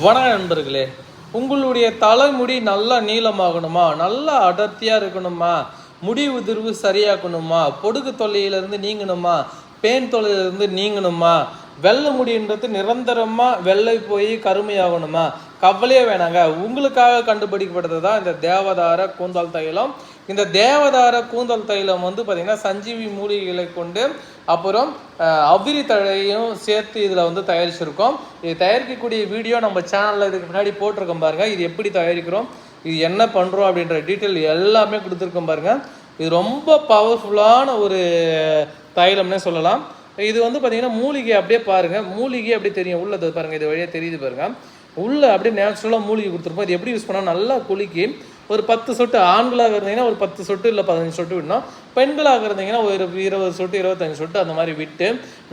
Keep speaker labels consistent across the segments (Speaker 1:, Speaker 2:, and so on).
Speaker 1: வணக்கம் நண்பர்களே உங்களுடைய தலைமுடி நல்லா நீளமாகணுமா? நல்லா அடர்த்தியாக இருக்கணுமா? முடி உதிர்வு சரியாக்கணுமா? பொடுகு தொல்லையிலேருந்து நீங்கணுமா? பேன் தொல்லையிலேருந்து நீங்கணுமா? வெள்ளை முடின்றது நிரந்தரமாக வெள்ளை போய் கருமையாகணுமா? கவலையே வேணாங்க. உங்களுக்காக கண்டுபிடிக்கப்பட்டது தான் இந்த தேவதார கூந்தல் தைலம். இந்த தேவதார கூந்தல் தைலம் வந்து பார்த்திங்கன்னா சஞ்சீவி மூலிகைகளை கொண்டு அப்புறம் அவிரி அவ்விரி தழையும் சேர்த்து இதில் வந்து தயாரிச்சிருக்கோம். இது தயாரிக்கக்கூடிய வீடியோ நம்ம சேனலில் இதுக்கு முன்னாடி போட்டிருக்கோம் பாருங்கள் இது எப்படி தயாரிக்கிறோம் இது என்ன பண்ணுறோம் அப்படின்ற டீட்டெயில் எல்லாமே கொடுத்துருக்கோம் பாருங்கள் இது ரொம்ப பவர்ஃபுல்லான ஒரு தைலம்னே சொல்லலாம். இது வந்து பார்த்தீங்கன்னா மூலிகை அப்படியே பாருங்கள் மூலிகை அப்படியே தெரியும். உள்ளது பாருங்கள் இது வழியாக தெரியுது பாருங்கள் உள்ளே அப்படியே நேச்சுரலாக மூலிகை கொடுத்துருப்போம். இது எப்படி யூஸ் பண்ணால் நல்லா குலுக்கி ஒரு பத்து சொட்டு ஆண்களாக இருந்தீங்கன்னா ஒரு பத்து சொட்டு இல்லை பதினஞ்சு சொட்டு விடணும். பெண்களாக இருந்தீங்கன்னா ஒரு இருபது சொட்டு இருபத்தஞ்சு சொட்டு அந்த மாதிரி விட்டு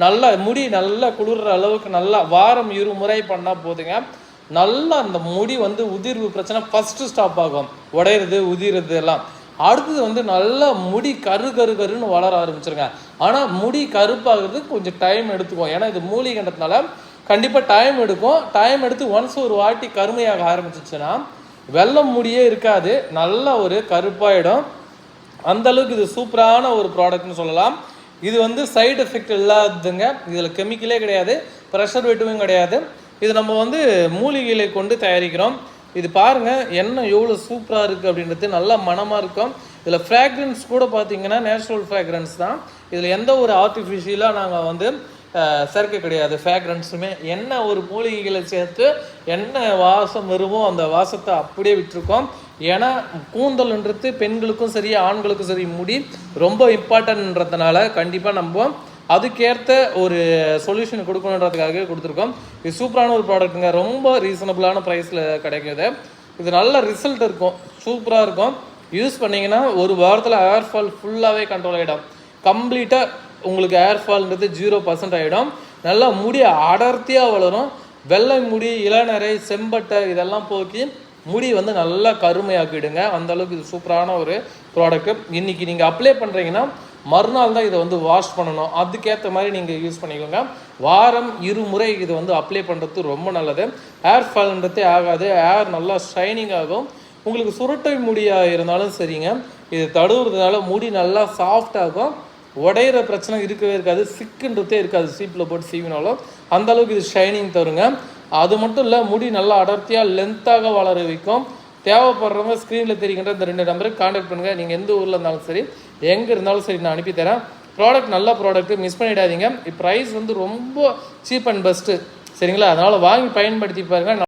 Speaker 1: நல்லா முடி நல்லா குளிர்ற அளவுக்கு நல்லா வாரம் இரு முறை பண்ணால் போதுங்க. நல்லா அந்த முடி வந்து உதிர்வு பிரச்சனை ஃபஸ்ட்டு ஸ்டாப் ஆகும். உடையிறது உதிர்றது எல்லாம். அடுத்தது வந்து நல்லா முடி கரு கரு கருன்னு வளர ஆரம்பிச்சிருங்க. ஆனால் முடி கருப்பாகிறது கொஞ்சம் டைம் எடுத்துக்கும் ஏன்னா இது மூலிகைன்றதுனால கண்டிப்பாக டைம் எடுக்கும். டைம் எடுத்து ஒன்ஸ் ஒரு வாட்டி கருமையாக ஆரம்பிச்சிச்சுன்னா வெள்ளம் முடியே இருக்காது. நல்ல ஒரு கருப்பாயிடும். அந்தளவுக்கு இது சூப்பரான ஒரு ப்ராடக்ட்னு சொல்லலாம். இது வந்து சைடு எஃபெக்ட் இல்லாததுங்க. இதில் கெமிக்கலே கிடையாது. ப்ரெஷர் ப்ரெஷர்வேட்டிவும் கிடையாது. இது நம்ம வந்து மூலிகைகளை கொண்டு தயாரிக்கிறோம். இது பாருங்கள் எண்ணெய் எவ்வளோ சூப்பராக இருக்குது அப்படின்றது. நல்லா மனமாக இருக்கும். இதில் ஃப்ராக்ரன்ஸ் கூட பார்த்தீங்கன்னா நேச்சுரல் ஃப்ராக்ரன்ஸ் தான். இதில் எந்த ஒரு ஆர்டிஃபிஷியலாக நாங்கள் வந்து சேர்க்க கிடையாது ஃபேக்ரன்ஸுமே என்ன ஒரு மூலிகைகளை சேர்த்து என்ன வாசம் வருமோ அந்த வாசத்தை அப்படியே விட்டுருக்கோம். ஏன்னா கூந்தல்ன்றது பெண்களுக்கும் சரி ஆண்களுக்கும் சரி முடி ரொம்ப இம்பார்ட்டன்ன்றதுனால கண்டிப்பாக நம்ம அதுக்கேற்ற ஒரு சொல்யூஷன் கொடுக்கணுன்றதுக்காகவே கொடுத்துருக்கோம். இது சூப்பரான ஒரு ப்ராடக்ட்டுங்க ரொம்ப ரீசனபிளான ப்ரைஸில் கிடைக்கிது. இது நல்ல ரிசல்ட் இருக்கும். சூப்பராக இருக்கும். யூஸ் பண்ணிங்கன்னா ஒரு வாரத்தில் ஹேர் ஃபால் ஃபுல்லாகவே கண்ட்ரோல் ஆகிடும் கம்ப்ளீட்டாக உங்களுக்கு ஹேர் ஃபால்ன்றது ஜீரோ பர்சன்ட் ஆகிடும் நல்லா முடி அடர்த்தியாக வளரும். வெள்ளை முடி இளநரை செம்பட்டை இதெல்லாம் போக்கி முடி வந்து நல்லா கருமையாக்கிடுங்க. அந்தளவுக்கு இது சூப்பரான ஒரு ப்ராடக்ட் இன்றைக்கி நீங்கள் அப்ளை பண்ணுறீங்கன்னா மறுநாள் தான் இதை வந்து வாஷ் பண்ணணும். அதுக்கேற்ற மாதிரி நீங்கள் யூஸ் பண்ணிக்கோங்க. வாரம் இருமுறை இது வந்து அப்ளை பண்ணுறது ரொம்ப நல்லது. ஹேர் ஃபால்ன்றதே ஆகாது. ஹேர் நல்லா ஷைனிங் ஆகும். உங்களுக்கு சுருட்டை முடியாக இருந்தாலும் சரிங்க. இது தடுவுறதுனால முடி நல்லா சாஃப்டாகும் உடையிற பிரச்சனை இருக்கவே இருக்காது சிக்குன்றதே இருக்காது. சீப்பில் போட்டு சீவினாலும் அந்த அளவுக்கு இது ஷைனிங் தருங்க. அது மட்டும் இல்லை முடி நல்லா அடர்த்தியாக லென்த்தாக வளர வைக்கும். தேவைப்படுறவங்க ஸ்க்ரீனில் தெரிகின்ற இந்த ரெண்டு நம்பருக்கு காண்டாக்ட் பண்ணுங்கள் நீங்கள் எந்த ஊரில் இருந்தாலும் சரி எங்கே இருந்தாலும் சரி நான் அனுப்பி தரேன். ப்ராடக்ட் நல்ல ப்ராடக்ட்டு மிஸ் பண்ணிடாதீங்க. ப்ரைஸ் வந்து ரொம்ப சீப் அண்ட் பெஸ்ட்டு சரிங்களா? அதனால் வாங்கி பயன்படுத்தி பாருங்கள்